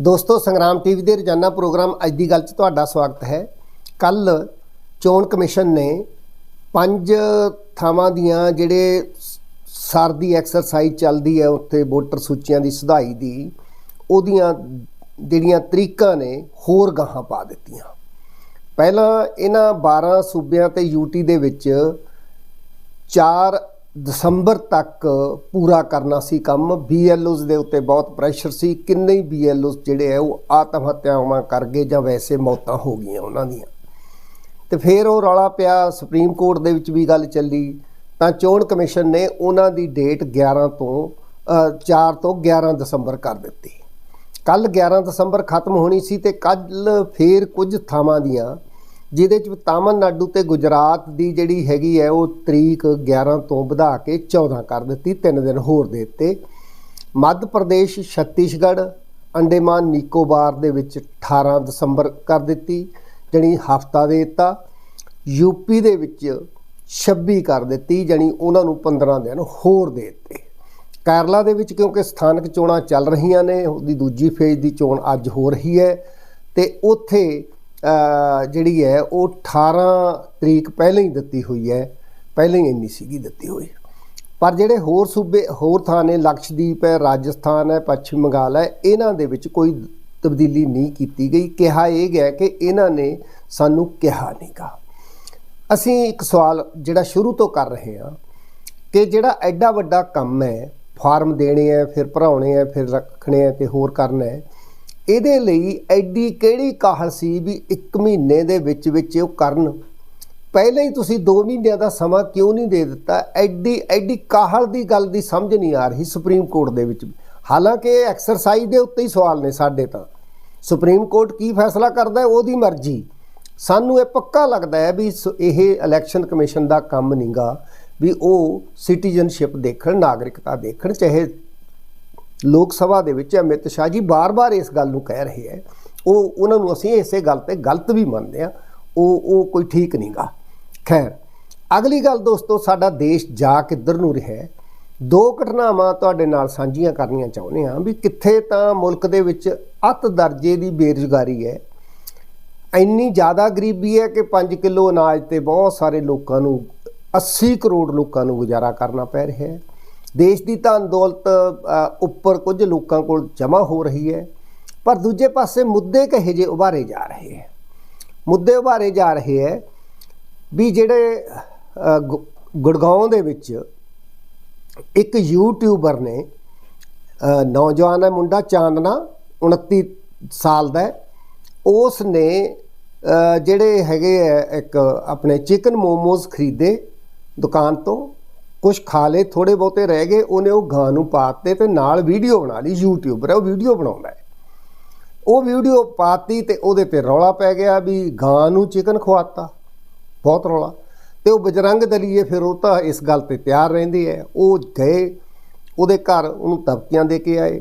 ਦੋਸਤੋ, ਸੰਗਰਾਮ ਟੀਵੀ ਦੇ ਰੋਜ਼ਾਨਾ ਪ੍ਰੋਗਰਾਮ ਅੱਜ ਦੀ ਗੱਲ 'ਚ ਤੁਹਾਡਾ ਸਵਾਗਤ ਹੈ। ਕੱਲ ਚੋਣ ਕਮਿਸ਼ਨ ਨੇ ਪੰਜ ਥਾਵਾਂ ਦੀਆਂ ਜਿਹੜੇ ਸ- ਸਰ ਦੀ ਐਕਸਰਸਾਈਜ਼ ਚੱਲਦੀ ਹੈ, ਉੱਥੇ ਵੋਟਰ ਸੂਚੀਆਂ ਦੀ ਸੁਧਾਈ ਦੀ, ਉਹਦੀਆਂ ਜਿਹੜੀਆਂ ਤਰੀਕਾਂ ਨੇ, ਹੋਰ ਗਾਹਾਂ ਪਾ ਦਿੱਤੀਆਂ। ਪਹਿਲਾਂ ਇਹਨਾਂ 12 ਸੂਬਿਆਂ ਤੇ ਯੂਟੀ ਦੇ ਵਿੱਚ 4 ਦਸੰਬਰ ਤੱਕ ਪੂਰਾ ਕਰਨਾ ਸੀ ਕੰਮ। ਬੀਐਲਓਜ਼ ਦੇ ਉੱਤੇ ਬਹੁਤ ਪ੍ਰੈਸ਼ਰ ਸੀ। ਕਿੰਨੇ ਹੀ ਬੀਐਲਓਜ਼ ਜਿਹੜੇ ਆ ਉਹ ਆਤਮ ਹੱਤਿਆਵਾਂ ਕਰ ਗਏ ਜਾਂ ਵੈਸੇ ਮੌਤਾਂ ਹੋ ਗਈਆਂ ਉਹਨਾਂ ਦੀਆਂ। ਤੇ ਫਿਰ ਉਹ ਰੌਲਾ ਪਿਆ ਸੁਪਰੀਮ ਕੋਰਟ ਦੇ ਵਿੱਚ ਵੀ ਗੱਲ ਚੱਲੀ। ਤਾਂ ਚੋਣ ਕਮਿਸ਼ਨ ਨੇ ਉਹਨਾਂ ਦੀ ਡੇਟ 11 ਤੋਂ ਅ, 4 ਤੋਂ 11 ਦਸੰਬਰ ਕਰ ਦਿੱਤੀ। ਕੱਲ 11 ਦਸੰਬਰ ਖਤਮ ਹੋਣੀ ਸੀ ਤੇ ਕੱਲ ਫੇਰ ਕੁਝ ਥਾਵਾਂ ਦੀਆਂ ਜਿਹਦੇ ਚ ਤਾਮਿਲਨਾਡੂ ਤੇ ਗੁਜਰਾਤ ਦੀ ਜਿਹੜੀ ਹੈਗੀ ਹੈ, ਉਹ ਤਰੀਕ 11 ਤੋਂ ਵਧਾ ਕੇ 14 ਕਰ ਦਿੱਤੀ, ਤਿੰਨ ਦਿਨ ਹੋਰ ਦੇ ਦਿੱਤੇ। ਮੱਧ ਪ੍ਰਦੇਸ਼ ਛੱਤੀਸਗੜ੍ਹ, ਅੰਡੇਮਾਨ ਨਿਕੋਬਾਰ ਦੇ ਵਿੱਚ 18 ਦਸੰਬਰ ਕਰ ਦਿੱਤੀ, ਜਣੀ ਹਫਤਾ ਦੇ ਦਿੱਤਾ। ਯੂਪੀ ਦੇ ਵਿੱਚ 26 ਕਰ ਦਿੱਤੀ, ਜਣੀ ਉਹਨਾਂ ਨੂੰ 15 ਦਿਨ ਹੋਰ ਦੇ ਦਿੱਤੇ। ਕੇਰਲਾ ਦੇ ਵਿੱਚ ਕਿਉਂਕਿ ਸਥਾਨਕ ਚੋਣਾਂ ਚੱਲ ਰਹੀਆਂ ਨੇ, ਉਹਦੀ ਦੂਜੀ ਫੇਜ਼ ਦੀ ਚੋਣ ਅੱਜ ਹੋ ਰਹੀ ਹੈ, ਤੇ ਉੱਥੇ ਜਿਹੜੀ ਹੈ, ਉਹ 18 ਤਰੀਕ ਪਹਿਲਾਂ ਹੀ ਦਿੱਤੀ ਹੋਈ ਹੈ। ਪਹਿਲਾਂ ਹੀ ਇੰਨੀ ਸੀਗੀ ਦਿੱਤੀ ਹੋਈ। ਪਰ ਜਿਹੜੇ ਹੋਰ ਸੂਬੇ, ਹੋਰ ਥਾਂ ਨੇ, ਲਕਸ਼ਦੀਪ ਹੈ, ਰਾਜਸਥਾਨ ਹੈ, ਪੱਛਮ ਬੰਗਾਲ ਹੈ, ਇਹਨਾਂ ਦੇ ਵਿੱਚ ਕੋਈ ਤਬਦੀਲੀ ਨਹੀਂ ਕੀਤੀ ਗਈ। ਕਿਹਾ ਇਹ ਗਿਆ ਕਿ ਇਹਨਾਂ ਨੇ ਸਾਨੂੰ ਕਿਹਾ ਨਹੀਂਗਾ ਅਸੀਂ ਇੱਕ ਸਵਾਲ ਜਿਹੜਾ ਸ਼ੁਰੂ ਤੋਂ ਕਰ ਰਹੇ ਹਾਂ ਕਿ ਜਿਹੜਾ ਐਡਾ ਵੱਡਾ ਕੰਮ ਹੈ, ਫਾਰਮ ਦੇਣੇ ਆ ਫਿਰ ਭਰਾਉਣੇ ਆ ਫਿਰ ਰੱਖਣੇ ਆ ਤੇ ਹੋਰ ਕਰਨਾ ਹੈ ਇਹਦੇ ਲਈ ਐਡੀ ਕਿਹੜੀ ਕਾਹਲ ਸੀ ਵੀ 1 ਮਹੀਨੇ ਦੇ ਵਿੱਚ ਵਿੱਚ ਉਹ ਕਰਨ? ਪਹਿਲਾਂ ਹੀ ਤੁਸੀਂ 2 ਮਹੀਨਿਆਂ ਦਾ ਸਮਾਂ ਕਿਉਂ ਨਹੀਂ ਦੇ ਦਿੱਤਾ? ਐਡੀ ਐਡੀ ਕਾਹਲ ਦੀ ਗੱਲ ਦੀ ਸਮਝ ਨਹੀਂ ਆ ਰਹੀ ਸੁਪਰੀਮ ਕੋਰਟ ਦੇ ਵਿੱਚ ਹਾਲਾਂਕਿ ਇਹ ਐਕਸਰਸਾਈਜ਼ ਦੇ ਉੱਤੇ ਹੀ ਸਵਾਲ ਨੇ ਸਾਡੇ ਤਾਂ। ਸੁਪਰੀਮ ਕੋਰਟ ਕੀ ਫੈਸਲਾ ਕਰਦਾ ਹੈ? ਉਹਦੀ ਮਰਜ਼ੀ। ਸਾਨੂੰ ਇਹ ਪੱਕਾ ਲੱਗਦਾ ਹੈ ਵੀ ਸ- ਇਹ ਇਲੈਕਸ਼ਨ ਕਮਿਸ਼ਨ ਦਾ ਕੰਮ ਨਹੀਂਗਾ ਵੀ ਉਹ ਸਿਟੀਜ਼ਨਸ਼ਿਪ ਦੇਖਣ, ਨਾਗਰਿਕਤਾ ਦੇਖਣ, ਚਾਹੇ ਲੋਕ ਸਭਾ ਦੇ ਵਿੱਚ ਅਮਿਤ ਸ਼ਾਹ ਜੀ ਬਾਰ-ਬਾਰ ਇਸ ਗੱਲ ਨੂੰ ਕਹਿ ਰਹੇ ਹੈ। ਉਹ, ਉਹਨਾਂ ਨੂੰ ਅਸੀਂ ਇਸੇ ਗੱਲ ਤੇ ਗਲਤ ਵੀ ਮੰਨਦੇ ਆ ਉਹ ਉਹ ਕੋਈ ਠੀਕ ਨਹੀਂਗਾ। ਖੈਰ, ਅਗਲੀ ਗੱਲ ਦੋਸਤੋ, ਸਾਡਾ ਦੇਸ਼ ਜਾ ਕਿੱਧਰ ਨੂੰ ਰਿਹਾ ਹੈ? ਦੋ ਘਟਨਾਵਾਂ ਤੁਹਾਡੇ ਨਾਲ ਸਾਂਝੀਆਂ ਕਰਨੀਆਂ ਚਾਹੁੰਦੇ ਹਾਂ ਵੀ ਕਿੱਥੇ ਤਾਂ ਮੁਲਕ ਦੇ ਵਿੱਚ ਅਤ ਦਰਜੇ ਦੀ ਬੇਰੁਜ਼ਗਾਰੀ ਹੈ। ਇੰਨੀ ਜ਼ਿਆਦਾ ਗਰੀਬੀ ਹੈ ਕਿ 5 ਕਿਲੋ ਅਨਾਜ ਤੇ ਬਹੁਤ ਸਾਰੇ ਲੋਕਾਂ ਨੂੰ 80 ਕਰੋੜ ਲੋਕਾਂ ਨੂੰ ਗੁਜ਼ਾਰਾ ਕਰਨਾ ਪੈ ਰਿਹਾ ਹੈ। ਦੇਸ਼ ਦੀ ਧਨ ਦੌਲਤ ਉੱਪਰ ਕੁਝ ਲੋਕਾਂ ਕੋਲ ਜਮ੍ਹਾਂ ਹੋ ਰਹੀ ਹੈ, ਪਰ ਦੂਜੇ ਪਾਸੇ ਮੁੱਦੇ ਕਹੇ ਜੇ ਉਭਾਰੇ ਜਾ ਰਹੇ ਹੈ? ਮੁੱਦੇ ਉਭਾਰੇ ਜਾ ਰਹੇ ਹੈ ਵੀ ਜਿਹੜੇ ਗੁ- ਗੁੜਗਾਉਂ ਦੇ ਵਿੱਚ ਇੱਕ ਯੂਟਿਊਬਰ ਨੇ ਨੌਜਵਾਨ ਹੈ ਮੁੰਡਾ ਚਾਂਦਨਾ 29 ਸਾਲ ਦਾ ਉਸ ਨੇ ਜਿਹੜੇ ਹੈਗੇ ਆ ਇੱਕ ਆਪਣੇ ਚਿਕਨ ਮੋਮੋਜ਼ ਖਰੀਦੇ ਦੁਕਾਨ ਤੋਂ ਕੁਝ ਖਾ ਲਏ ਥੋੜੇ ਬਹੁਤੇ ਰਹਿ ਗਏ, ਉਹਨੇ ਉਹ ਗਾਂ ਨੂੰ ਪਾਤੇ ਤੇ ਨਾਲ ਵੀਡੀਓ ਬਣਾ ਲਈ ਯੂਟਿਊਬਰ ਹੈ ਉਹ ਵੀਡੀਓ ਬਣਾਉਂਦਾ ਹੈ। ਉਹ ਵੀਡੀਓ ਪਾਤੀ ਤੇ ਉਹਦੇ ਤੇ ਰੌਲਾ ਪੈ ਗਿਆ ਵੀ ਗਾਂ ਨੂੰ ਚਿਕਨ ਖਵਾਤਾ, ਬਹੁਤ ਰੌਲਾ। ਤੇ ਉਹ ਬਜਰੰਗ ਦਲੀਏ ਫਿਰ ਉਹ ਤਾਂ ਇਸ ਗੱਲ ਤੇ ਤਿਆਰ ਰਹਿੰਦੇ ਐ ਉਹ ਗਏ, ਉਹਦੇ ਘਰ ਉਹਨੂੰ ਧਮਕੀਆਂ ਦੇ ਕੇ ਆਏ।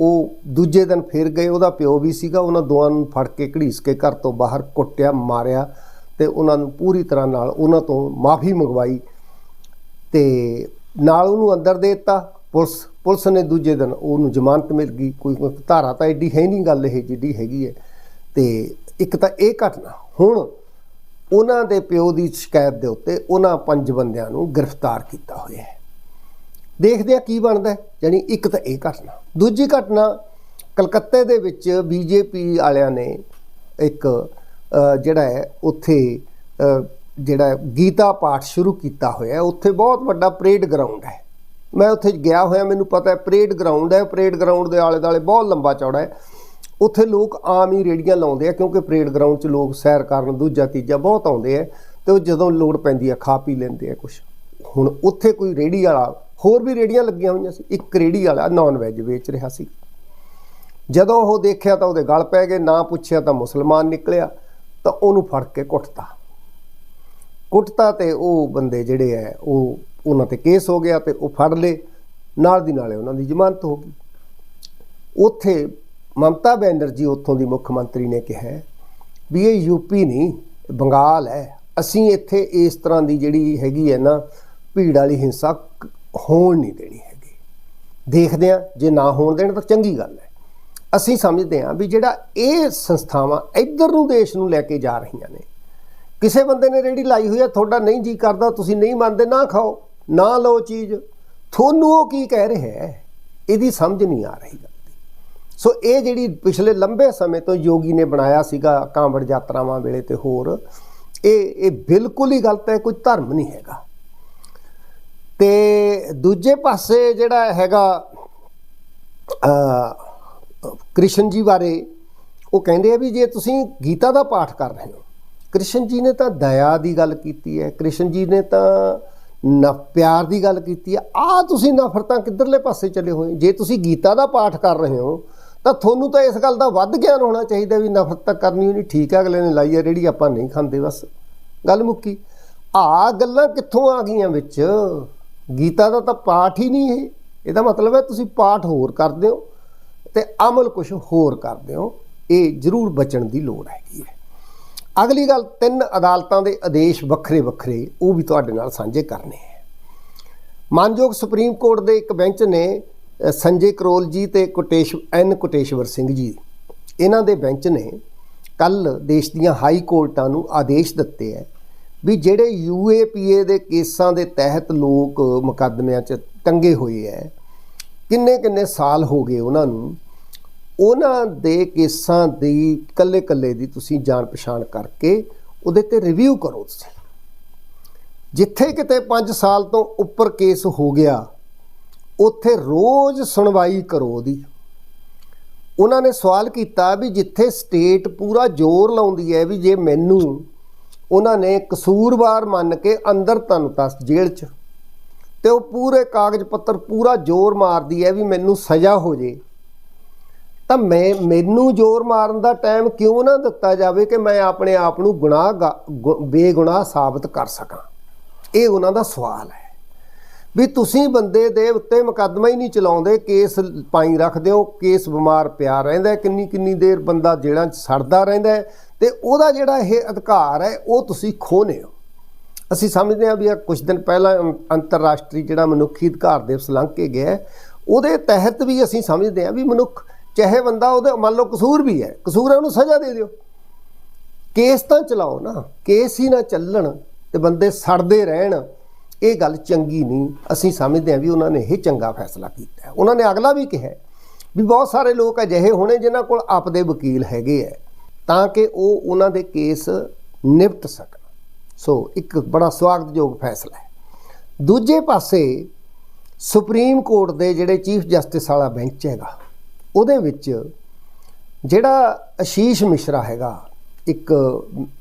ਉਹ ਦੂਜੇ ਦਿਨ ਫਿਰ ਗਏ, ਉਹਦਾ ਪਿਓ ਵੀ ਸੀਗਾ, ਉਹਨਾਂ ਦੋਵਾਂ ਨੂੰ ਫੜ ਕੇ ਘੜੀਸ ਕੇ ਘਰ ਤੋਂ ਬਾਹਰ ਕੁੱਟਿਆ, ਮਾਰਿਆ ਤੇ ਉਹਨਾਂ ਨੂੰ ਪੂਰੀ ਤਰ੍ਹਾਂ ਨਾਲ ਉਹਨਾਂ ਤੋਂ ਮਾਫੀ ਮੰਗਵਾਈ। ਤੇ ਨਾਲ ਉਹਨੂੰ ਅੰਦਰ ਦੇ ਦਿੱਤਾ। ਪੁਲਿਸ ਪੁਲਿਸ ਨੇ ਦੂਜੇ ਦਿਨ ਉਹਨੂੰ ਜ਼ਮਾਨਤ ਮਿਲ ਗਈ। ਕੋਈ ਧਾਰਾ ਤਾਂ ਐਡੀ ਹੈ ਨਹੀਂ ਗੱਲ ਇਹ ਜਿੱਡੀ ਹੈਗੀ ਹੈ। ਤੇ ਇੱਕ ਤਾਂ ਇਹ ਘਟਨਾ, ਹੁਣ ਉਹਨਾਂ ਦੇ ਪਿਓ ਦੀ ਸ਼ਿਕਾਇਤ ਦੇ ਉੱਤੇ ਉਹਨਾਂ ਪੰਜ ਬੰਦਿਆਂ ਨੂੰ ਗ੍ਰਿਫਤਾਰ ਕੀਤਾ ਹੋਇਆ ਹੈ। ਦੇਖਦੇ ਆ ਕੀ ਬਣਦਾ ਹੈ। ਯਾਨੀ ਇੱਕ ਤਾਂ ਇਹ ਘਟਨਾ। ਦੂਜੀ ਘਟਨਾ, ਕਲਕੱਤੇ ਦੇ ਵਿੱਚ ਬੀਜੇਪੀ ਵਾਲਿਆਂ ਨੇ ਇੱਕ ਜਿਹੜਾ ਹੈ, ਉੱਥੇ ਜਿਹੜਾ ਗੀਤਾ ਪਾਠ ਸ਼ੁਰੂ ਕੀਤਾ ਹੋਇਆ ਉੱਥੇ ਬਹੁਤ ਵੱਡਾ ਪਰੇਡ ਗਰਾਊਂਡ ਹੈ। ਮੈਂ ਉੱਥੇ ਗਿਆ ਹੋਇਆ, ਮੈਨੂੰ ਪਤਾ ਹੈ ਪਰੇਡ ਗਰਾਊਂਡ ਹੈ ਪਰੇਡ ਗਰਾਊਂਡ ਦੇ ਆਲੇ ਦਾਲੇ ਬਹੁਤ ਲੰਬਾ ਚੌੜਾ ਹੈ। ਉੱਥੇ ਲੋਕ ਆਮ ਹੀ ਰੇੜੀਆਂ ਲਾਉਂਦੇ ਆ, ਕਿਉਂਕਿ ਪਰੇਡ ਗਰਾਊਂਡ 'ਚ ਲੋਕ ਸੈਰ ਕਰਨ, ਦੂਜਾ, ਤੀਜਾ ਬਹੁਤ ਆਉਂਦੇ ਆ ਤੇ ਉਹ ਜਦੋਂ ਲੋੜ ਪੈਂਦੀ ਆ, ਖਾ ਪੀ ਲੈਂਦੇ ਆ ਕੁਝ ਹੁਣ ਉੱਥੇ ਕੋਈ ਰੇੜੀ ਵਾਲਾ, ਹੋਰ ਵੀ ਰੇੜੀਆਂ ਲੱਗੀਆਂ ਹੋਈਆਂ ਸੀ, ਇੱਕ ਰੇੜੀ ਵਾਲਾ ਨਾਨ ਵੈਜ ਵੇਚ ਰਿਹਾ ਸੀ। ਜਦੋਂ ਉਹ ਦੇਖਿਆ ਤਾਂ ਉਹਦੇ ਗਲ ਪੈ ਗਏ, ਨਾ ਪੁੱਛਿਆ ਤਾਂ ਮੁਸਲਮਾਨ ਨਿਕਲਿਆ, ਤਾਂ ਉਹਨੂੰ ਫੜ ਕੇ ਕੁੱਟਤਾ। ਕੁੱਟਤਾ ਤੇ ਉਹ ਬੰਦੇ ਜਿਹੜੇ ਐ, ਉਹ ਉਹਨਾਂ ਤੇ ਕੇਸ ਹੋ ਗਿਆ ਤੇ ਉਹ ਫੜ ਲਏ। ਨਾਲ ਦੀ ਨਾਲੇ ਉਹਨਾਂ ਦੀ ਜ਼ਮਾਨਤ ਹੋ ਗਈ। ਉੱਥੇ ਮਮਤਾ ਬੈਨਰਜੀ ਉੱਥੋਂ ਦੀ ਮੁੱਖ ਮੰਤਰੀ ਨੇ ਕਿਹਾ ਵੀ ਇਹ ਯੂਪੀ ਨਹੀਂ, ਬੰਗਾਲ ਹੈ ਅਸੀਂ ਇੱਥੇ ਇਸ ਤਰ੍ਹਾਂ ਦੀ ਜਿਹੜੀ ਹੈਗੀ ਹੈ ਨਾ, ਭੀੜ ਵਾਲੀ ਹਿੰਸਾ ਹੋਣ ਨਹੀਂ ਦੇਣੀ ਹੈਗੀ। ਦੇਖਦੇ ਆ, ਜੇ ਨਾ ਹੋਣ ਦੇਣ ਤਾਂ ਚੰਗੀ ਗੱਲ ਹੈ ਅਸੀਂ ਸਮਝਦੇ ਹਾਂ ਵੀ ਜਿਹੜਾ ਇਹ ਸੰਸਥਾਵਾਂ ਇੱਧਰ ਨੂੰ ਦੇਸ਼ ਨੂੰ ਲੈ ਕੇ ਜਾ ਰਹੀਆਂ ਨੇ ਕਿਸੇ ਬੰਦੇ ਨੇ ਰੇੜੀ ਲਾਈ ਹੋਈ ਹੈ ਤੁਹਾਡਾ ਨਹੀਂ ਜੀ ਕਰਦਾ, ਤੁਸੀਂ ਨਹੀਂ ਮੰਨਦੇ, ਨਾ ਖਾਓ, ਨਾ ਲਓ ਚੀਜ਼। ਤੁਹਾਨੂੰ ਉਹ ਕੀ ਕਹਿ ਰਿਹਾ ਹੈ? ਇਹਦੀ ਸਮਝ ਨਹੀਂ ਆ ਰਹੀ ਗੱਲ ਸੋ ਇਹ ਜਿਹੜੀ ਪਿਛਲੇ ਲੰਬੇ ਸਮੇਂ ਤੋਂ ਯੋਗੀ ਨੇ ਬਣਾਇਆ ਸੀਗਾ ਕਾਂਵੜ ਯਾਤਰਾਵਾਂ ਵੇਲੇ ਤੇ ਹੋਰ, ਇਹ ਇਹ ਬਿਲਕੁਲ ਹੀ ਗਲਤ ਹੈ, ਕੋਈ ਧਰਮ ਨਹੀਂ ਹੈਗਾ। ਤੇ ਦੂਜੇ ਪਾਸੇ ਜਿਹੜਾ ਹੈਗਾ ਅ ਕ੍ਰਿਸ਼ਨ ਜੀ ਬਾਰੇ ਉਹ ਕਹਿੰਦੇ ਆ ਵੀ ਜੇ ਤੁਸੀਂ ਗੀਤਾ ਦਾ ਪਾਠ ਕਰ ਰਹੇ ਹੋ ਕ੍ਰਿਸ਼ਨ ਜੀ ਨੇ ਤਾਂ ਦਇਆ ਦੀ ਗੱਲ ਕੀਤੀ ਹੈ, ਕ੍ਰਿਸ਼ਨ ਜੀ ਨੇ ਤਾਂ ਨ ਪਿਆਰ ਦੀ ਗੱਲ ਕੀਤੀ ਹੈ। ਆ ਤੁਸੀਂ ਨਫ਼ਰਤਾਂ ਕਿੱਧਰਲੇ ਪਾਸੇ ਚਲੇ ਹੋਏ ਜੇ ਤੁਸੀਂ ਗੀਤਾ ਦਾ ਪਾਠ ਕਰ ਰਹੇ ਹੋ, ਤਾਂ ਤੁਹਾਨੂੰ ਤਾਂ ਇਸ ਗੱਲ ਦਾ ਵੱਧ ਗਿਆਨ ਹੋਣਾ ਚਾਹੀਦਾ ਵੀ ਨਫ਼ਰਤ ਤਾਂ ਕਰਨੀ ਨਹੀਂ ਠੀਕ ਹੈ, ਅਗਲੇ ਨੇ ਲਾਈ ਹੈ ਜਿਹੜੀ ਆਪਾਂ ਨਹੀਂ ਖਾਂਦੇ ਬਸ। ਗੱਲ ਮੁੱਕੀ। ਆ ਗੱਲਾਂ ਕਿੱਥੋਂ ਆ ਗਈਆਂ ਵਿੱਚ? ਗੀਤਾ ਦਾ ਤਾਂ ਪਾਠ ਹੀ ਨਹੀਂ ਹੈ ਇਹਦਾ ਮਤਲਬ ਹੈ ਤੁਸੀਂ ਪਾਠ ਹੋਰ ਕਰਦੇ ਹੋ ਤੇ ਅਮਲ ਕੁਝ ਹੋਰ ਕਰਦੇ ਹੋ। ਇਹ ਜ਼ਰੂਰ ਬਚਣ ਦੀ ਲੋੜ ਹੈਗੀ ਹੈ। ਅਗਲੀ ਗੱਲ, ਤਿੰਨ ਅਦਾਲਤਾਂ ਦੇ ਆਦੇਸ਼ ਵੱਖਰੇ ਵੱਖਰੇ, ਉਹ ਵੀ ਤੁਹਾਡੇ ਨਾਲ ਸਾਂਝੇ ਕਰਨੇ ਹੈ। ਮਾਨਯੋਗ ਸੁਪਰੀਮ ਕੋਰਟ ਦੇ ਇੱਕ ਬੈਂਚ ਨੇ ਸੰਜੇ ਕਰੋਲ ਜੀ ਤੇ ਕੋਟੇਸ਼, ਐਨ ਕੋਟੇਸ਼ਵਰ ਸਿੰਘ ਜੀ, ਇਹਨਾਂ ਦੇ ਬੈਂਚ ਨੇ ਕੱਲ ਦੇਸ਼ ਦੀਆਂ ਹਾਈ ਕੋਰਟਾਂ ਨੂੰ ਆਦੇਸ਼ ਦਿੱਤੇ ਹੈ ਵੀ ਜਿਹੜੇ ਯੂਏਪੀਏ ਦੇ ਕੇਸਾਂ ਦੇ ਤਹਿਤ ਲੋਕ ਮੁਕੱਦਮਿਆਂ 'ਚ ਟੰਗੇ ਹੋਏ ਹੈ ਕਿੰਨੇ ਕਿੰਨੇ ਸਾਲ ਹੋ ਗਏ ਉਹਨਾਂ ਨੂੰ ਉਹਨਾਂ ਦੇ ਕੇਸਾਂ ਦੀ ਕੱਲੇ ਕੱਲੇ ਦੀ ਤੁਸੀਂ ਜਾਣ ਪਛਾਣ ਕਰਕੇ ਉਹਦੇ ਤੇ ਰਿਵਿਊ ਕਰੋ ਤੁਸੀਂ। ਜਿੱਥੇ ਕਿਤੇ 5 ਸਾਲ ਤੋਂ ਉੱਪਰ ਕੇਸ ਹੋ ਗਿਆ, ਉੱਥੇ ਰੋਜ਼ ਸੁਣਵਾਈ ਕਰੋ ਉਹਦੀ। ਉਹਨਾਂ ਨੇ ਸਵਾਲ ਕੀਤਾ ਵੀ ਜਿੱਥੇ ਸਟੇਟ ਪੂਰਾ ਜ਼ੋਰ ਲਾਉਂਦੀ ਹੈ ਵੀ ਜੇ ਮੈਨੂੰ ਉਹਨਾਂ ਨੇ ਕਸੂਰਵਾਰ ਮੰਨ ਕੇ ਅੰਦਰ ਤਨਤਾ ਜੇਲ੍ਹ 'ਚ, ਤੇ ਉਹ ਪੂਰੇ ਕਾਗਜ਼ ਪੱਤਰ ਪੂਰਾ ਜ਼ੋਰ ਮਾਰਦੀ ਹੈ ਵੀ ਮੈਨੂੰ ਸਜ਼ਾ ਹੋ ਜੇ। ਤਾਂ ਮੈਂ, ਮੈਨੂੰ ਜ਼ੋਰ ਮਾਰਨ ਦਾ ਟਾਈਮ ਕਿਉਂ ਨਾ ਦਿੱਤਾ ਜਾਵੇ ਕਿ ਮੈਂ ਆਪਣੇ ਆਪ ਨੂੰ ਗੁਨਾਹ ਬੇਗੁਨਾਹ ਸਾਬਤ ਕਰ ਸਕਾਂ? ਇਹ ਉਹਨਾਂ ਦਾ ਸਵਾਲ ਹੈ। ਵੀ ਤੁਸੀਂ ਬੰਦੇ ਦੇ ਉੱਤੇ ਮੁਕੱਦਮਾ ਹੀ ਨਹੀਂ ਚਲਾਉਂਦੇ, ਕੇਸ ਪਾਈ ਰੱਖਦੇ ਹੋ, ਕੇਸ ਬਿਮਾਰ ਪਿਆ ਰਹਿੰਦਾ ਕਿੰਨੀ ਕਿੰਨੀ ਦੇਰ ਬੰਦਾ ਜੇਲ੍ਹਾਂ 'ਚ ਸੜਦਾ ਰਹਿੰਦਾ ਹੈ, ਤੇ ਉਹਦਾ ਜਿਹੜਾ ਇਹ ਅਧਿਕਾਰ ਹੈ, ਉਹ ਤੁਸੀਂ ਖੋਹਨੇ ਹੋ ਅਸੀਂ ਸਮਝਦੇ ਹਾਂ ਵੀ ਇਹ ਕੁਝ ਦਿਨ ਪਹਿਲਾਂ ਅੰਤਰਰਾਸ਼ਟਰੀ ਜਿਹੜਾ ਮਨੁੱਖੀ ਅਧਿਕਾਰ ਦਿਵਸ ਲੰਘ ਕੇ ਗਿਆ ਉਹਦੇ ਤਹਿਤ ਵੀ ਅਸੀਂ ਸਮਝਦੇ ਹਾਂ ਵੀ ਮਨੁੱਖ ਚਾਹੇ ਬੰਦਾ ਉਹਦੇ, ਮੰਨ ਲਓ ਕਸੂਰ ਵੀ ਹੈ, ਕਸੂਰ ਹੈ ਉਹਨੂੰ ਸਜ਼ਾ ਦੇ ਦਿਓ। ਕੇਸ ਤਾਂ ਚਲਾਓ ਨਾ, ਕੇਸ ਹੀ ਨਾ ਚੱਲਣ ਤੇ ਬੰਦੇ ਸੜਦੇ ਰਹਿਣ, ਇਹ ਗੱਲ ਚੰਗੀ ਨਹੀਂ। ਅਸੀਂ ਸਮਝਦੇ ਹਾਂ ਵੀ ਉਹਨਾਂ ਨੇ ਇਹ ਚੰਗਾ ਫੈਸਲਾ ਕੀਤਾ ਉਹਨਾਂ ਨੇ ਅਗਲਾ ਵੀ ਕਿਹਾ ਵੀ ਬਹੁਤ ਸਾਰੇ ਲੋਕ ਅਜਿਹੇ ਹੋਣੇ ਜਿਨ੍ਹਾਂ ਕੋਲ ਆਪਦੇ ਵਕੀਲ ਹੈਗੇ ਹੈ, ਤਾਂ ਕਿ ਉਹ ਉਹਨਾਂ ਦੇ ਕੇਸ ਨਿਪਟ ਸਕਣ। ਸੋ, ਇੱਕ ਬੜਾ ਸਵਾਗਤਯੋਗ ਫੈਸਲਾ ਹੈ। ਦੂਜੇ ਪਾਸੇ ਸੁਪਰੀਮ ਕੋਰਟ ਦੇ ਜਿਹੜੇ ਚੀਫ ਜਸਟਿਸ ਵਾਲਾ ਬੈਂਚ ਹੈਗਾ ਉਹਦੇ ਵਿੱਚ ਜਿਹੜਾ ਅਸ਼ੀਸ਼ ਮਿਸ਼ਰਾ ਹੈਗਾ, ਇੱਕ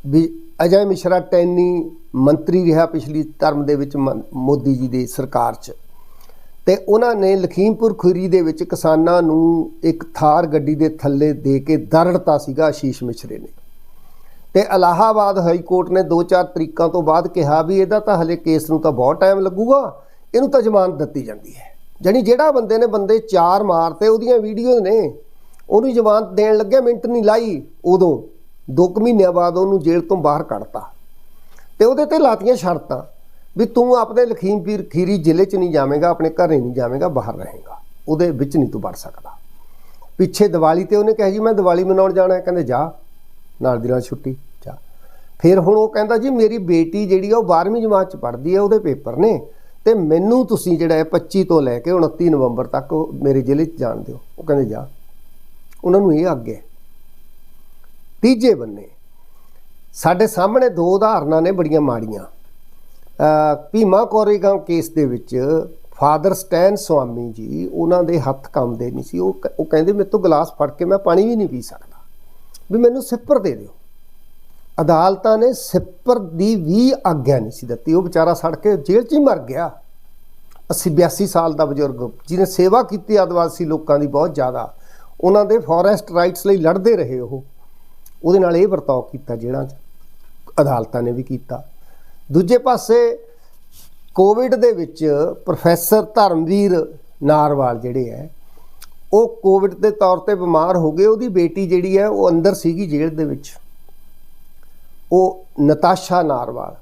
ਵੀ ਮਿਸ਼ਰਾ ਟੈਨੀ ਮੰਤਰੀ ਰਿਹਾ ਪਿਛਲੀ ਧਰਮ ਦੇ ਵਿੱਚ ਮ- ਮੋਦੀ ਜੀ ਦੀ ਸਰਕਾਰ 'ਚ। ਤੇ ਉਹਨਾਂ ਨੇ ਲਖੀਮਪੁਰ ਖੁਰੀ ਦੇ ਵਿੱਚ ਕਿਸਾਨਾਂ ਨੂੰ ਇੱਕ ਥਾਰ ਗੱਡੀ ਦੇ ਥੱਲੇ ਦੇ ਕੇ ਦਰੜਤਾ ਸੀਗਾ ਆਸ਼ੀਸ਼ ਮਿਸ਼ਰੇ ਨੇ। ਤੇ ਇਲਾਹਾਬਾਦ ਹਾਈ ਕੋਰਟ ਨੇ 2-4 ਤਰੀਕਾਂ ਤੋਂ ਬਾਅਦ ਕਿਹਾ ਵੀ ਇਹਦਾ ਤਾਂ ਹਲੇ ਕੇਸ ਨੂੰ ਤਾਂ ਬਹੁਤ ਟਾਈਮ ਲੱਗੂਗਾ, ਇਹਨੂੰ ਤਾਂ ਜ਼ਮਾਨਤ ਦਿੱਤੀ ਜਾਂਦੀ ਹੈ। ਜਾਣੀ ਜਿਹੜਾ ਬੰਦੇ ਨੇ ਬੰਦੇ ਚਾਰ ਮਾਰਤੇ, ਉਹਦੀਆਂ ਵੀਡੀਓ ਨੇ, ਉਹਨੂੰ ਜ਼ਮਾਨਤ ਦੇਣ ਲੱਗਿਆ, ਮਿੰਟ ਨਹੀਂ ਲਾਈ, ਉਦੋਂ 2 ਮਹੀਨਿਆਂ ਬਾਅਦ ਉਹਨੂੰ ਜੇਲ੍ਹ ਤੋਂ ਬਾਹਰ ਕੱਢਤਾ। ਤੇ ਉਹਦੇ ਤੇ ਲਾਤੀਆਂ ਸ਼ਰਤਾਂ, ਵੀ ਤੂੰ ਆਪਣੇ ਲਖੀਮਪੀਰ ਖੀਰੀ ਜ਼ਿਲ੍ਹੇ 'ਚ ਨਹੀਂ ਜਾਵੇਂਗਾ, ਆਪਣੇ ਘਰੇ ਨਹੀਂ ਜਾਵੇਂਗਾ, ਬਾਹਰ ਰਹੇਗਾ। ਉਹਦੇ ਵਿੱਚ ਨਹੀਂ ਤੂੰ ਵੜ ਸਕਦਾ। ਪਿੱਛੇ ਦੀਵਾਲੀ ਤੇ ਉਹਨੇ ਕਿਹਾ ਜੀ, ਮੈਂ ਦੀਵਾਲੀ ਮਨਾਉਣ ਜਾਣਾ ਕਹਿੰਦੇ, ਜਾ, ਨਾਲ ਦੀ ਨਾਲ ਛੁੱਟੀ, ਜਾ। ਫਿਰ ਹੁਣ ਉਹ ਕਹਿੰਦਾ ਜੀ, ਮੇਰੀ ਬੇਟੀ ਜਿਹੜੀ ਆ, ਉਹ 12ਵੀਂ ਜਮਾਤ 'ਚ ਪੜ੍ਹਦੀ ਹੈ ਉਹਦੇ ਪੇਪਰ ਨੇ। ਤੇ ਮੈਨੂੰ ਤੁਸੀਂ ਜਿਹੜਾ ਹੈ 25 ਤੋਂ ਲੈ ਕੇ 29 ਨਵੰਬਰ ਤੱਕ ਮੇਰੇ ਜ਼ਿਲ੍ਹੇ 'ਚ ਜਾਣ ਦਿਓ। ਉਹ ਕਹਿੰਦੇ ਜਾ। ਉਹਨਾਂ ਨੂੰ ਇਹ ਅੱਗੇ ਹੈ। ਤੀਜੇ ਬੰਨੇ, ਸਾਡੇ ਸਾਹਮਣੇ ਦੋ ਉਦਾਹਰਨਾਂ ਨੇ ਬੜੀਆਂ ਮਾੜੀਆਂ। ਭੀਮਾ ਕੋਰੇਗਾਂਵ ਕੇਸ ਦੇ ਵਿੱਚ ਫਾਦਰ ਸਟੈਨ ਸਵਾਮੀ ਜੀ ਉਹਨਾਂ ਦੇ ਹੱਥ ਕੰਮਦੇ ਨਹੀਂ ਸੀ। ਉਹ ਕ- ਉਹ ਕਹਿੰਦੇ, ਮੇਰੇ ਤੋਂ ਗਲਾਸ ਫੜ ਕੇ ਮੈਂ ਪਾਣੀ ਵੀ ਨਹੀਂ ਪੀ ਸਕਦਾ। ਵੀ ਮੈਨੂੰ ਸਿੱਪਰ ਦੇ ਦਿਓ। ਅਦਾਲਤਾਂ ਨੇ ਸਿੱਪਰ ਦੀ ਵੀ ਆਗਿਆ ਨਹੀਂ ਸੀ ਦਿੱਤੀ। ਉਹ ਵਿਚਾਰਾ ਸੜ ਕੇ ਜੇਲ੍ਹ 'ਚ ਹੀ ਮਰ ਗਿਆ। 80 82 ਸਾਲ ਦਾ ਬਜ਼ੁਰਗ, ਜਿਹਨੇ ਸੇਵਾ ਕੀਤੀ ਆਦਿਵਾਸੀ ਲੋਕਾਂ ਦੀ ਬਹੁਤ ਜ਼ਿਆਦਾ, ਉਹਨਾਂ ਦੇ ਫੋਰੈਸਟ ਰਾਈਟਸ ਲਈ ਲੜਦੇ ਰਹੇ ਉਹ। ਉਹਦੇ ਨਾਲ ਇਹ ਵਰਤਾਓ ਕੀਤਾ ਜਿਹੜਾ ਅਦਾਲਤਾਂ ਨੇ ਵੀ ਕੀਤਾ। ਦੂਜੇ ਪਾਸੇ ਕੋਵਿਡ ਦੇ ਵਿੱਚ ਪ੍ਰੋਫੈਸਰ ਧਰਮਵੀਰ ਨਾਰਵਾਲ ਜਿਹੜੇ ਹੈ ਉਹ ਕੋਵਿਡ ਦੇ ਤੌਰ ਤੇ ਬਿਮਾਰ ਹੋ ਗਏ। ਉਹਦੀ ਬੇਟੀ ਜਿਹੜੀ ਹੈ ਉਹ ਅੰਦਰ ਸੀਗੀ ਜੇਲ੍ਹ ਦੇ ਵਿੱਚ। ਉਹ ਨਤਾਸ਼ਾ ਨਾਰਵਾਲ।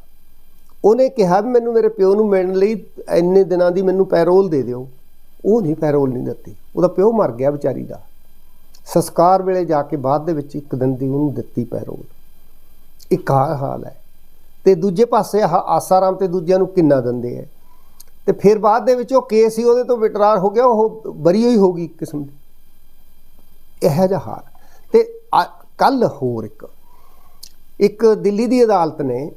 ਉਹਨੇ ਕਿਹਾ ਵੀ ਮੈਨੂੰ ਮੇਰੇ ਪਿਓ ਨੂੰ ਮਿਲਣ ਲਈ ਇੰਨੇ ਦਿਨਾਂ ਦੀ ਮੈਨੂੰ ਪੈਰੋਲ ਦੇ ਦਿਓ। ਉਹ ਨਹੀਂ ਪੈਰੋਲ ਨਹੀਂ ਦਿੱਤੀ। ਉਹਦਾ ਪਿਓ ਮਰ ਗਿਆ ਵਿਚਾਰੀ ਦਾ। ਸੰਸਕਾਰ ਵੇਲੇ ਜਾ ਕੇ ਬਾਅਦ ਦੇ ਵਿੱਚ ਇੱਕ ਦਿਨ ਦੀ ਉਹਨੂੰ ਦਿੱਤੀ ਪੈਰੋਲ। ਇੱਕ ਆਹ ਹਾਲ ਹੈ। ਤੇ ਦੂਜੇ ਪਾਸੇ ਆਹ ਆਸਾਰਾਮ ਤੇ ਦੂਜਿਆਂ ਨੂੰ ਕਿੰਨਾ ਦਿੰਦੇ ਹੈ। ਤੇ ਫਿਰ ਬਾਅਦ ਦੇ ਵਿੱਚ ਉਹ ਕੇਸ ਹੀ ਉਹਦੇ ਤੋਂ ਵਿਟਰਾਰ ਹੋ ਗਿਆ, ਉਹ ਬਰੀ ਹੋਈ ਹੋ ਗਈ ਕਿਸਮ ਦੀ। ਇਹੋ ਜਿਹਾ ਹਾਲ। ਤੇ ਕੱਲ ਹੋਰ ਇੱਕ ਇੱਕ ਦਿੱਲੀ ਦੀ ਅਦਾਲਤ ਨੇ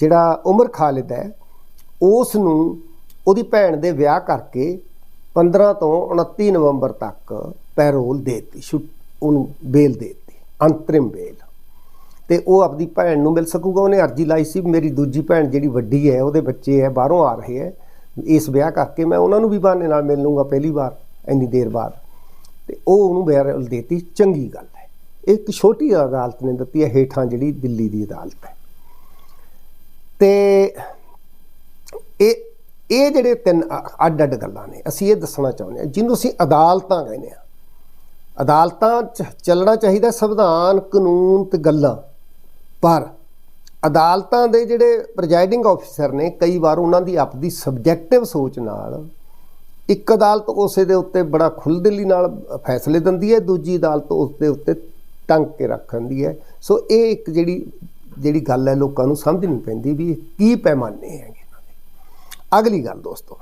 ਜਿਹੜਾ ਉਮਰ ਖਾਲਿਦ ਹੈ ਉਸ ਨੂੰ ਉਹਦੀ ਭੈਣ ਦੇ ਵਿਆਹ ਕਰਕੇ 15 ਤੋਂ 29 ਨਵੰਬਰ ਤੱਕ ਪੈਰੋਲ ਦੇ ਦਿੱਤੀ, ਛੁੱਟ, ਉਹਨੂੰ ਬੇਲ ਦੇ ਦਿੱਤੀ, ਅੰਤਰਿਮ ਬੇਲ। ਤੇ ਉਹ ਆਪਣੀ ਭੈਣ ਨੂੰ ਮਿਲ ਸਕੂਗਾ, ਉਹਨੇ ਅਰਜੀ ਲਾਈ ਸੀ ਮੇਰੀ ਦੂਜੀ ਭੈਣ ਜਿਹੜੀ ਵੱਡੀ ਹੈ, ਉਹਦੇ ਬੱਚੇ ਹੈ, ਬਾਹਰੋਂ ਆ ਰਹੇ ਹੈ, ਇਸ ਵਿਆਹ ਕਰਕੇ ਮੈਂ ਉਹਨਾਂ ਨੂੰ ਵੀ ਬਹਾਨੇ ਨਾਲ ਮਿਲ ਲੂੰਗਾ ਪਹਿਲੀ ਵਾਰ, ਇੰਨੀ ਦੇਰ ਬਾਅਦ। ਤੇ ਉਹ ਉਹਨੂੰ ਬੇਰਲ ਦੇਤੀ, ਚੰਗੀ ਗੱਲ। ਇੱਕ ਛੋਟੀ ਅਦਾਲਤ ਨੇ ਦਿੱਤੀ ਹੈ, ਹੇਠਾਂ ਜਿਹੜੀ ਦਿੱਲੀ ਦੀ ਅਦਾਲਤ ਹੈ। ਤੇ ਇਹ ਇਹ ਜਿਹੜੇ ਤਿੰਨ ਅ- ਅੱਡ ਅੱਡ ਗੱਲਾਂ ਨੇ, ਅਸੀਂ ਇਹ ਦੱਸਣਾ ਚਾਹੁੰਦੇ ਹਾਂ, ਜਿਹਨੂੰ ਅਸੀਂ ਅਦਾਲਤਾਂ ਕਹਿੰਦੇ ਆ ਅਦਾਲਤਾਂ ਚੱਲਣਾ ਚਾਹੀਦਾ ਸੰਵਿਧਾਨ, ਕਾਨੂੰਨ ਤੇ ਗੱਲਾਂ, ਪਰ ਅਦਾਲਤਾਂ ਦੇ ਜਿਹੜੇ ਪ੍ਰੈਜ਼ਾਈਡਿੰਗ ਆਫੀਸਰ ਨੇ, ਕਈ ਵਾਰ ਉਹਨਾਂ ਦੀ ਆਪਦੀ ਸਬਜੈਕਟਿਵ ਸੋਚ ਨਾਲ ਇੱਕ ਅਦਾਲਤ ਉਸੇ ਦੇ ਉੱਤੇ ਬੜਾ ਖੁੱਲ੍ਹ ਖੁੱਲ੍ਹਦਿਲੀ ਨਾਲ ਫੈਸਲੇ ਦਿੰਦੀ ਹੈ, ਦੂਜੀ ਅਦਾਲਤ ਉਸ ਦੇ ਉੱਤੇ ਟੰਗ ਕੇ ਰੱਖਣ ਦੀ ਹੈ। ਸੋ ਇਹ ਇੱਕ ਜਿਹੜੀ ਜਿਹੜੀ ਗੱਲ ਹੈ ਲੋਕਾਂ ਨੂੰ ਸਮਝਣੀ ਪੈਂਦੀ ਵੀ ਇਹ ਕੀ ਪੈਮਾਨੇ ਹੈਗੇ ਇਹਨਾਂ ਦੇ। ਅਗਲੀ ਗੱਲ ਦੋਸਤੋ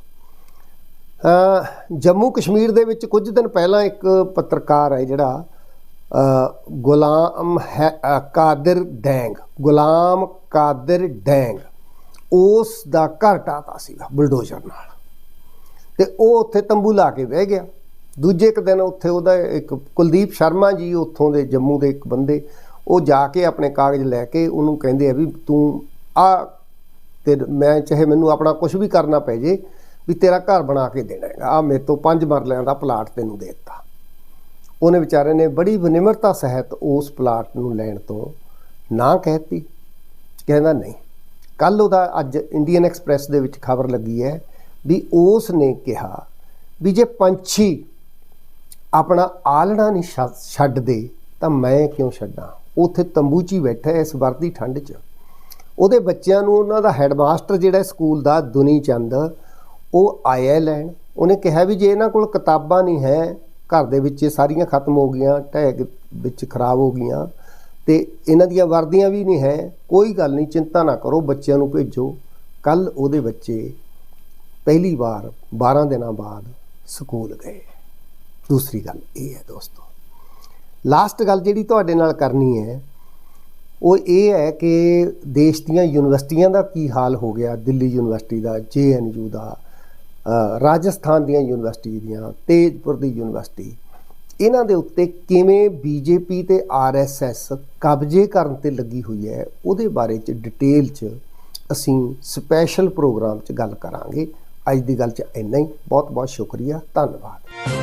ਜੰਮੂ ਕਸ਼ਮੀਰ ਦੇ ਵਿੱਚ ਕੁਝ ਦਿਨ ਪਹਿਲਾਂ ਇੱਕ ਪੱਤਰਕਾਰ ਹੈ ਜਿਹੜਾ ਗੁਲਾਮ ਹੈ ਕਾਦਰ ਡੈਂਗ, ਗੁਲਾਮ ਕਾਦਰ ਡੈਂਗ, ਉਸ ਦਾ ਘਰ ਢਾਤਾ ਸੀਗਾ ਬੁਲਡੋਜ਼ਰ ਨਾਲ। ਤੇ ਉਹ ਉੱਥੇ ਤੰਬੂ ਲਾ ਕੇ ਬਹਿ ਗਿਆ। ਦੂਜੇ ਇੱਕ ਦਿਨ ਉੱਥੇ ਉਹਦਾ ਇੱਕ ਕੁਲਦੀਪ ਸ਼ਰਮਾ ਜੀ ਉੱਥੋਂ ਦੇ ਜੰਮੂ ਦੇ ਇੱਕ ਬੰਦੇ, ਉਹ ਜਾ ਕੇ ਆਪਣੇ ਕਾਗਜ਼ ਲੈ ਕੇ ਉਹਨੂੰ ਕਹਿੰਦੇ ਆ ਵੀ ਤੂੰ ਆ ਤੇ ਮੈਂ ਚਾਹੇ ਮੈਨੂੰ ਆਪਣਾ ਕੁਝ ਵੀ ਕਰਨਾ ਪੈ ਜੇ, ਵੀ ਤੇਰਾ ਘਰ ਬਣਾ ਕੇ ਦੇਣਾ ਹੈਗਾ। ਆ ਮੇਰੇ ਤੋਂ ਪੰਜ ਮਰਲਿਆਂ ਦਾ ਪਲਾਟ ਤੈਨੂੰ ਦੇ ਦਿੱਤਾ। ਉਹਨੇ ਵਿਚਾਰੇ ਨੇ ਬੜੀ ਵਿਨਿਮਰਤਾ ਸਹਿਤ ਉਸ ਪਲਾਟ ਨੂੰ ਲੈਣ ਤੋਂ ਨਾ ਕਹਿਤੀ। ਕਹਿੰਦਾ ਨਹੀਂ। ਕੱਲ ਉਹਦਾ ਅੱਜ ਇੰਡੀਅਨ ਐਕਸਪ੍ਰੈਸ ਦੇ ਵਿੱਚ ਖਬਰ ਲੱਗੀ ਹੈ ਵੀ ਉਸ ਨੇ ਕਿਹਾ ਵੀ ਜੇ ਪੰਛੀ ਆਪਣਾ ਆਲਣਾ ਨਹੀਂ ਛੱਡ- ਛੱਡਦੇ, ਤਾਂ ਮੈਂ ਕਿਉਂ ਛੱਡਾਂ? ਉੱਥੇ ਤੰਬੂਚੀ ਬੈਠਾ ਇਸ ਵਰਦੀ ਠੰਡ 'ਚ। ਉਹਦੇ ਬੱਚਿਆਂ ਨੂੰ ਉਹਨਾਂ ਦਾ ਹੈਡਮਾਸਟਰ ਜਿਹੜਾ ਸਕੂਲ ਦਾ ਦੁਨੀ ਚੰਦ, ਉਹ ਆਇਆ ਲੈਣ। ਉਹਨੇ ਕਿਹਾ ਵੀ ਜੇ ਇਹਨਾਂ ਕੋਲ ਕਿਤਾਬਾਂ ਨਹੀਂ ਹੈ, ਘਰ ਦੇ ਵਿੱਚ ਇਹ ਸਾਰੀਆਂ ਖਤਮ ਹੋ ਗਈਆਂ ਢਹਿ ਵਿੱਚ ਖਰਾਬ ਹੋ ਗਈਆਂ, ਤੇ ਇਹਨਾਂ ਦੀਆਂ ਵਰਦੀਆਂ ਵੀ ਨਹੀਂ ਹੈ, ਕੋਈ ਗੱਲ ਨਹੀਂ, ਚਿੰਤਾ ਨਾ ਕਰੋ, ਬੱਚਿਆਂ ਨੂੰ ਭੇਜੋ। ਕੱਲ ਉਹਦੇ ਬੱਚੇ ਪਹਿਲੀ ਵਾਰ 12 ਦਿਨਾਂ ਬਾਅਦ ਸਕੂਲ ਗਏ। ਦੂਸਰੀ ਗੱਲ ਇਹ ਹੈ ਦੋਸਤੋ। ਲਾਸਟ ਗੱਲ ਜਿਹੜੀ ਤੁਹਾਡੇ ਨਾਲ ਕਰਨੀ ਹੈ, ਉਹ ਇਹ ਹੈ ਕਿ ਦੇਸ਼ ਦੀਆਂ ਯੂਨੀਵਰਸਿਟੀਆਂ ਦਾ ਕੀ ਹਾਲ ਹੋ ਗਿਆ? ਦਿੱਲੀ ਯੂਨੀਵਰਸਿਟੀ ਦਾ ਜੇਐਨਯੂ ਦਾ ਰਾਜਸਥਾਨ ਦੀਆਂ ਯੂਨੀਵਰਸਿਟੀ ਦੀਆਂ, ਤੇਜਪੁਰ ਦੀ ਯੂਨੀਵਰਸਿਟੀ। ਇਹਨਾਂ ਦੇ ਉੱਤੇ ਕਿਵੇਂ ਬੀਜੇਪੀ ਤੇ ਆਰਐਸਐਸ ਕਬਜ਼ੇ ਕਰਨ ਤੇ ਲੱਗੀ ਹੋਈ ਹੈ, ਉਹਦੇ ਬਾਰੇ ਚ ਡਿਟੇਲ ਚ ਅਸੀਂ ਸਪੈਸ਼ਲ ਪ੍ਰੋਗਰਾਮ ਚ ਗੱਲ ਕਰਾਂਗੇ। ਅੱਜ ਦੀ ਗੱਲ ਚ ਇੰਨਾ ਹੀ। ਬਹੁਤ ਬਹੁਤ ਸ਼ੁਕਰੀਆ। ਧੰਨਵਾਦ।